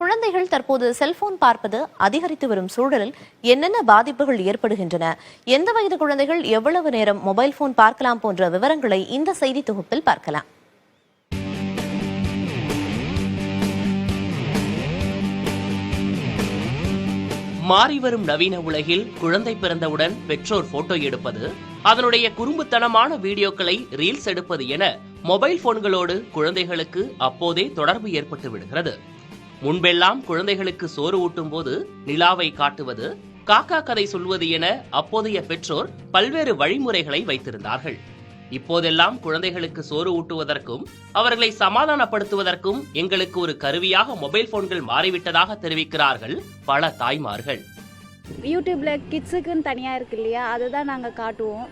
குழந்தைகள் தற்போது செல்போன் பார்ப்பது அதிகரித்து வரும் சூழலில் என்னென்ன பாதிப்புகள் ஏற்படுகின்றன? எந்த வயது குழந்தைகள் எவ்வளவு நேரம் மொபைல் போன் பார்க்கலாம் போன்ற விவரங்களை இந்த செய்தி தொகுப்பில் பார்க்கலாம். மாறிவரும் நவீன உலகில் குழந்தை பிறந்தவுடன் பெற்றோர் போட்டோ எடுப்பது அதனுடைய குறும்புத்தனமான வீடியோக்களை ரீல்ஸ் எடுப்பது என மொபைல் போன்களோடு குழந்தைகளுக்கு அப்போதே தொடர்பு ஏற்பட்டு விடுகிறது. முன்பெல்லாம் குழந்தைகளுக்கு சோறு ஊட்டும் போது நிலாவை காட்டுவது காக்கா கதை சொல்வது என அப்போதைய பெற்றோர் பல்வேறு வழிமுறைகளை வைத்திருந்தார்கள். இப்போதெல்லாம் குழந்தைகளுக்கு சோறு ஊட்டுவதற்கும் அவர்களை சமாதானப்படுத்துவதற்கும் எங்களுக்கு ஒரு கருவியாக மொபைல் போன்கள் மாறிவிட்டதாக தெரிவிக்கிறார்கள் பல தாய்மார்கள். யூடியூப்ல கிட்ஸுக்குன்னு தனியாக இருக்கு இல்லையா? அதை தான் நாங்கள் காட்டுவோம்.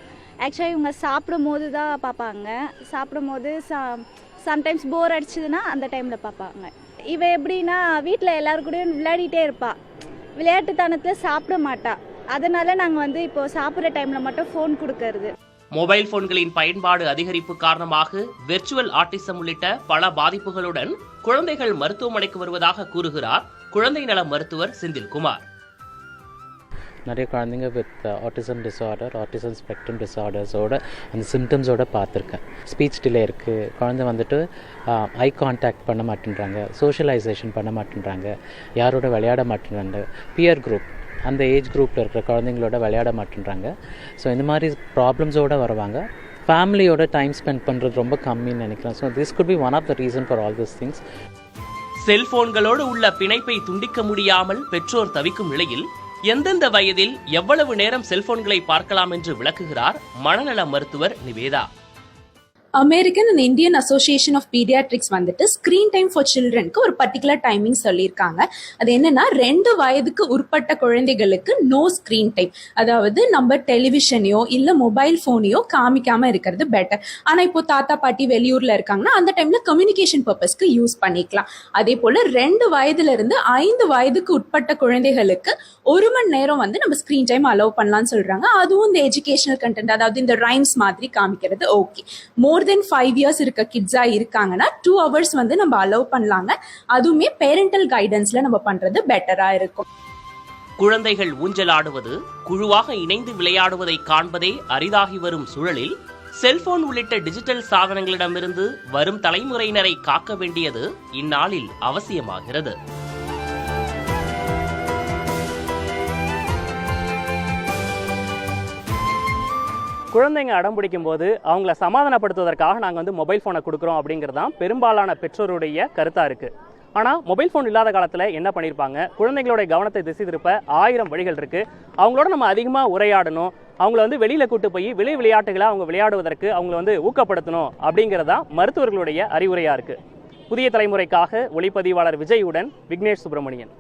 ஆக்சுவலாக இவங்க சாப்பிடும் போது தான் பார்ப்பாங்க. சாப்பிடும் போது சம்டைம்ஸ் போர் அடிச்சதுன்னா அந்த டைமில் பார்ப்பாங்க. இவ எப்படின்னா வீட்டில் எல்லாரு கூடயும் விளையாடிட்டே இருப்பாள் விளையாட்டுத்தனத்தில் சாப்பிட மாட்டா. அதனால நாங்கள் வந்து இப்போ சாப்பிட்ற டைமில் மட்டும் ஃபோன் கொடுக்கறது. மொபைல் போன்களின் பயன்பாடு அதிகரிப்பு காரணமாக வெர்ச்சுவல் ஆட்டிசம் உள்ளிட்ட பல பாதிப்புகளுடன் குழந்தைகள் மருத்துவமனைக்கு வருவதாக கூறுகிறார் குழந்தை நல மருத்துவர் செந்தில்குமார். நிறைய குழந்தைங்க with autism disorder autism spectrum டிஸார்டர்ஸோட அந்த சிம்டம்ஸோட பார்த்துருக்கேன். ஸ்பீச் டிலே இருக்குது குழந்தை வந்துட்டு uh, ஐ கான்டாக்ட் பண்ண மாட்டேன்றாங்க. சோஷியலைசேஷன் பண்ண மாட்டேன்றாங்க. யாரோட விளையாட மாட்டேன்றாங்க. பியர் குரூப் அந்த ஏஜ் குரூப்பில் இருக்கிற குழந்தைங்களோட விளையாட மாட்டேன்றாங்க. ஸோ இந்த மாதிரி ப்ராப்ளம்ஸோடு வருவாங்க. ஃபேமிலியோட டைம் ஸ்பெண்ட் பண்ணுறது ரொம்ப கம்மின்னு நினைக்கிறேன். So this could be one of the reason for all this things செல்போன்களோடு உள்ள பிணைப்பை துண்டிக்க முடியாமல் பெற்றோர் தவிக்கும் நிலையில் எந்தெந்த வயதில் எவ்வளவு நேரம் செல்போன்களை பார்க்கலாம் என்று விளக்குகிறார் மனநல மருத்துவர் Nivetha. American and Indian association of pediatrics வந்துட்டு ஸ்க்ரீன் டைம் ஃபார் சில்ட்ரனுக்கு ஒரு பர்டிகுலர் டைமிங் சொல்லியிருக்காங்க. அது என்னன்னா ரெண்டு வயதுக்கு உட்பட்ட குழந்தைகளுக்கு நோ ஸ்க்ரீன் டைம் அதாவது நம்ம டெலிவிஷனையோ இல்லை மொபைல் ஃபோனையோ காமிக்காம இருக்கிறது பெட்டர் ஆனால் இப்போ தாத்தா பாட்டி வெளியூர்ல இருக்காங்கன்னா அந்த டைம்ல கம்யூனிகேஷன் பர்பஸ்க்கு யூஸ் பண்ணிக்கலாம். அதே போல ரெண்டு வயதுல இருந்து ஐந்து வயதுக்கு உட்பட்ட குழந்தைகளுக்கு ஒரு மணி நேரம் வந்து நம்ம ஸ்க்ரீன் டைம் அலோவ் பண்ணலாம்னு சொல்றாங்க. அதுவும் இந்த எஜுகேஷனல் கண்டென்ட் அதாவது இந்த ரைம்ஸ் மாதிரி காமிக்கிறது okay more than five years இருக்க கிட்ஸாக இருக்காங்கன்னா டூ ஹவர்ஸ் வந்து நம்ம அலோவ் பண்ணலாங்க. அதுவுமே பேரண்டல் கைடன்ஸ்ல நம்ம பண்றது பெட்டரா இருக்கும். குழந்தைகள் ஊஞ்சலாடுவது குழுவாக இணைந்து விளையாடுவதை காண்பதே அரிதாகி வரும் சூழலில் செல்போன் உள்ளிட்ட டிஜிட்டல் சாதனங்களிடமிருந்து வரும் தலைமுறையினரை காக்க வேண்டியது இந்நாளில் அவசியமாகிறது. குழந்தைங்க அடம் பிடிக்கும் போது அவங்கள சமாதானப்படுத்துவதற்காக நாங்கள் வந்து மொபைல் ஃபோனை கொடுக்குறோம் அப்படிங்கிறது தான் பெரும்பாலான பெற்றோருடைய கருத்தாக இருக்குது ஆனால் மொபைல் ஃபோன் இல்லாத காலத்தில் என்ன பண்ணியிருப்பாங்க குழந்தைங்களுடைய கவனத்தை திசை திருப்ப ஆயிரம் வழிகள் இருக்குது அவங்களோட நம்ம அதிகமாக உரையாடணும். அவங்கள வந்து வெளியில் கூட்டு போய் வெளி விளையாட்டுகளை அவங்க விளையாடுவதற்கு அவங்கள வந்து ஊக்கப்படுத்தணும் அப்படிங்கிறது தான் மருத்துவர்களுடைய அறிவுரையாக இருக்குது புதிய தலைமுறைக்காக ஒளிப்பதிவாளர் விஜயுடன் விக்னேஷ் சுப்பிரமணியன்.